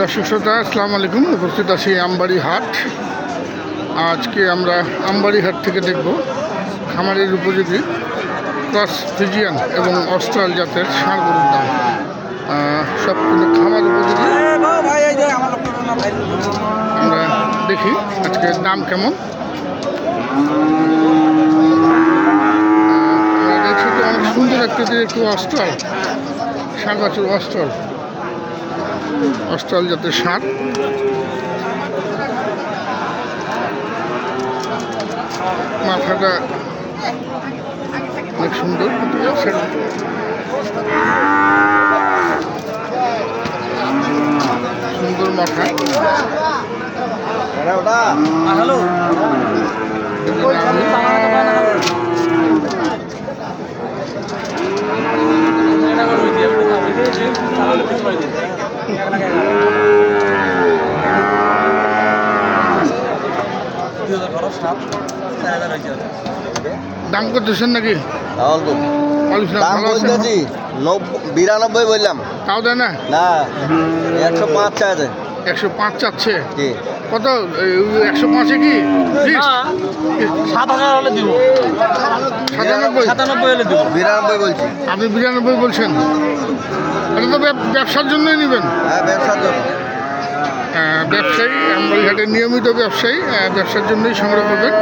দর্শক শ্রোতা, আসসালামু আলাইকুম। উপস্থিত আছি আমবাড়ি হাট আজকে আমরা আমবাড়ি হাট থেকে দেখব খামারের উপযোগী ক্রস ফিজিয়ান এবং অস্ট্রাল জাতের ষাঁড় গরুর দাম সব কিন্তু খামার উপযোগী। আমরা দেখি আজকে দাম কেমন আহ, আমরা দেখছি তো অনেক সুন্দর একটা যে একটু অস্ট্রাল ষাঁড় গাছের অস্ট্রাল। অস্ট্রাল জাতের ষাঁড় মাথাটা অনেক সুন্দর সুন্দর মাথা। হ্যালো। দাম করতেছেন নাকি? দাম বলতেছি বিরানব্বই বললাম। তাও দেয় না? না একশো পাঁচ চাইছে একশো পাঁচ চাচ্ছে। কত? একশো পাঁচে কি? সাত হাজার হলে দিব। সাতানব্বই? সাতানব্বই হলে দিব। বিরানব্বই বলছি। আপনি বিরানব্বই বলছেন। এটা তো ব্যবসার জন্যই নেবেন। হ্যাঁ ব্যবসার জন্য। আহ, ব্যবসায়ী নিয়মিত ব্যবসায়ী ব্যবসার জন্যই সংগ্রহ করবেন।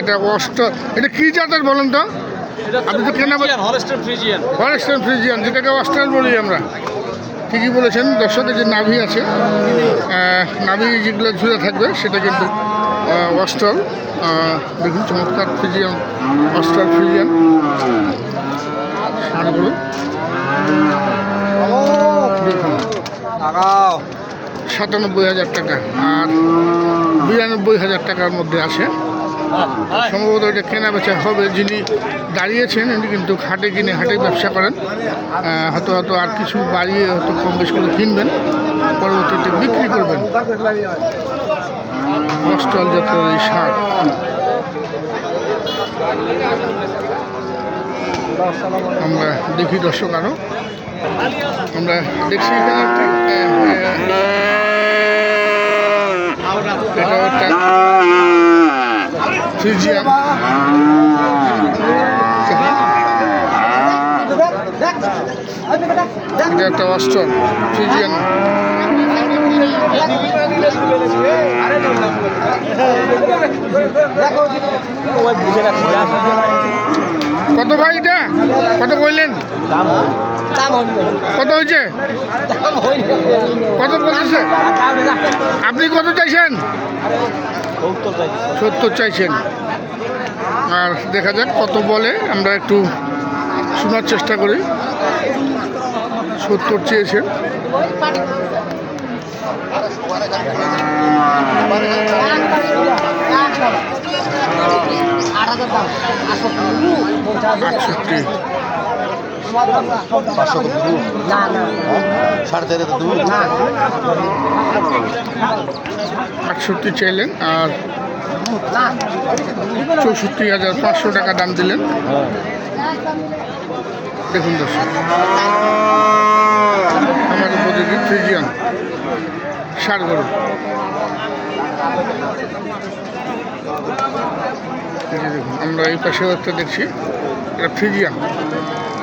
এটা অষ্ট এটা কী জাতের বলেন তো? আপনি তো কেনা হরেস্টার ফ্রিজিয়ান। ফ্রিজিয়ান যেটাকে অস্ট্রাল বলি আমরা। ঠিকই বলেছেন দর্শকের যে নাভি আছে নাভি যেগুলো ঝুলে থাকবে সেটা কিন্তু অস্ট্রাল দেখুন চমৎকার ফ্রিজিয়ান অস্ট্রাল ফ্রিজিয়ান। ষাঁড়গুলো সাতানব্বই হাজার টাকা আর বিরানব্বই হাজার টাকার মধ্যে আছে। সম্ভবত এটা কেনা বেচা হবে। যিনি দাঁড়িয়েছেন, উনি কিন্তু হাটে কিনে হাটে ব্যবসা করেন। হয়তো হয়তো আর কিছু বাড়িয়ে হয়তো কম বেশ করে কিনবেন, পরবর্তীতে বিক্রি করবেন। অস্টল জাতীয় এই সার। আমরা দেখি দর্শক আরও আমরা দেখছি এখানে এটা এটা একটা অস্ট্রল ফ্রিজিয়ান কত ভাই এটা? কত বললেন? কত হয়েছে? কত বলতেছে আপনি কত চাইছেন? সত্তর চাইছেন। আর দেখা যাক কত বলে, আমরা একটু শোনার চেষ্টা করি। সত্তর চেয়েছেন। আটষট্টি। আটষট্টি চাইলেন আর চৌষট্টি হাজার পাঁচশো টাকা দাম দিলেন। দেখুন দর্শক আমাদের উপযোগী ফ্রিজিয়ান ষাট গরু। দেখুন, আমরা এই পাশেও একটা দেখছি, এটা ফ্রিজিয়ান।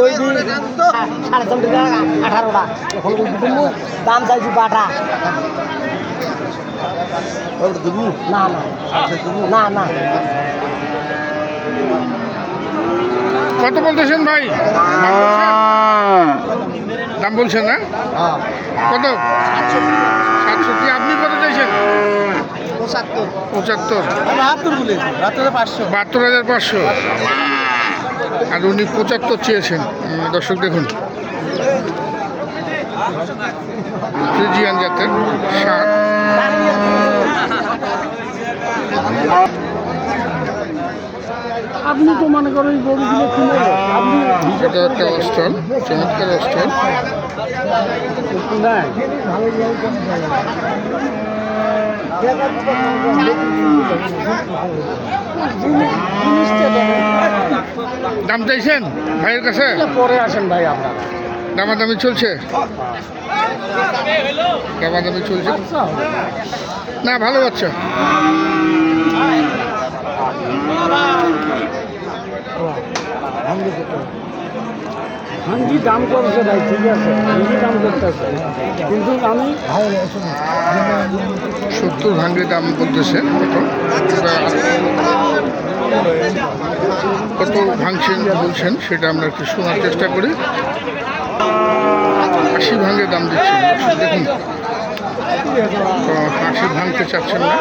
ওই দিন সাড়ে চোদ্দ টাকা আঠারোটা। এখন কিন্তু দাম চাইছি বাটা না না। না না। কত বলতেছেন ভাই? দাম বলছেন না? কত? সাতষট্টি। আপনি কত চাইছেন? পঁচাত্তর। পঁচাত্তর। বাহাত্তর বলে রাত্রে পাঁচশো। বাহাত্তর হাজার পাঁচশো। আর উনি পঁচাত্তর চেয়েছেন। দর্শক দেখুন। ফ্রিজিয়ান জাতের আপনি তো মনে করেন গরুগুলো কিনে আপনি এটা একটা অস্ট্রাল চমৎকার অস্ট্রাল। নাই দাম চাইছেন ভাইয়ের কাছে? পরে আসেন ভাই আপনারা। দামাদামি চলছে? দামাদামি চলছে? না ভালো বাচ্চা হাঙ্গি দাম করছে ভাই, ঠিক আছে হাঙ্গি দাম করতেছে। কিন্তু আমি সত্তর ভাঙ্গে দাম বলতেছে কত? ভাঙছেন, বলছেন, সেটা আমরা একটু শোনার চেষ্টা করি। আশি ভাঙ্গে দাম দিচ্ছেন দেখুন। আশি ভাঙতে চাচ্ছেন না।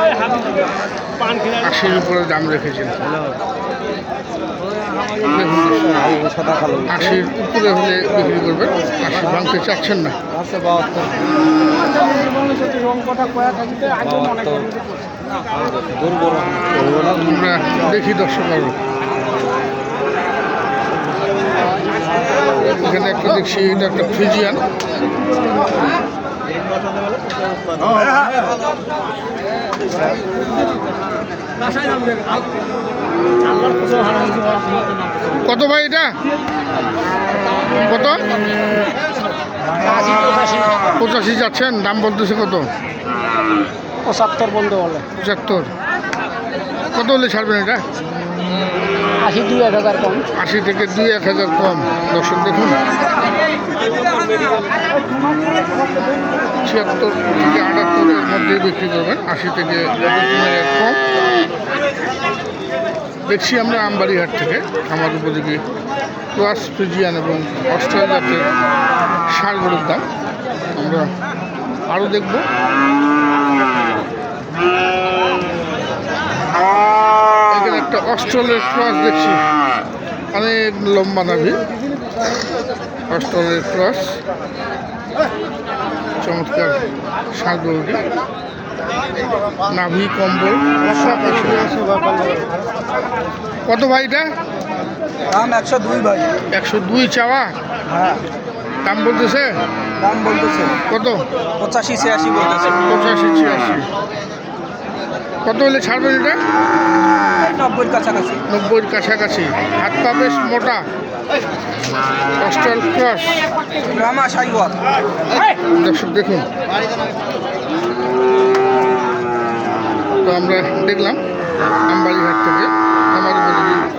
আশির উপরে দাম রেখেছেন। দেখুন আশির উপরে হলে বিক্রি করবেন আশি ভাঙতে চাচ্ছেন না। কথা আমরা দেখি দর্শক আরও এখানে একটা দেখছি এটা একটা ফ্রিজিয়ান। কত ভাই এটা? কত? পঁচাশি যাচ্ছেন দাম বলতেছে কত? পঁচাত্তর বন্ধ বলে। পঁচাত্তর। কত হলে ছাড়বেন এটা? আশি দুই এক হাজার কম। আশি থেকে দুই এক হাজার কম। দর্শক দেখুন। ছিয়াত্তর থেকে আটাত্তরের মধ্যে বিক্রি করবেন। আশি থেকে কম দেখছি আমরা আমবাড়িহাট থেকে আমার উপযোগী ক্লাস ফ্রিজিয়ান এবং অস্ট্রেলিয়া জাতের সার গরুর দাম। আমরা আরও দেখব। একটা অস্ট্রেলের ক্রস দেখছি। অনেক লম্বা নাভি। অস্ট্রেলের ক্রস। চমৎকার সার গরুটি নাভি কম্বল। কত ভাইটা দাম একশো দুই ভাই। একশো দুই চাওয়া? হ্যাঁ। দাম বলতেছে? দাম বলতেছে। কত? পঁচাশি ছিয়াশি বলতেছে। পঁচাশি ছিয়াশি। কত হলে ছাড়বেন এটা? নব্বইয়ের কাছাকাছি। নব্বইয়ের কাছাকাছি। হাত পা বেশ মোটা। অস্ট্রাল ক্রস রামা সাইওয়াল। দর্শক দেখুন। তো আমরা দেখলাম আমবাড়িহাট থেকে আমার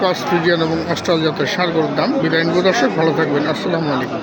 ক্রস ফ্রিজিয়ান এবং অস্ট্রাল জাতের সার গরুর দাম। বিদায় দর্শক ভালো থাকবেন। আসসালামু আলাইকুম।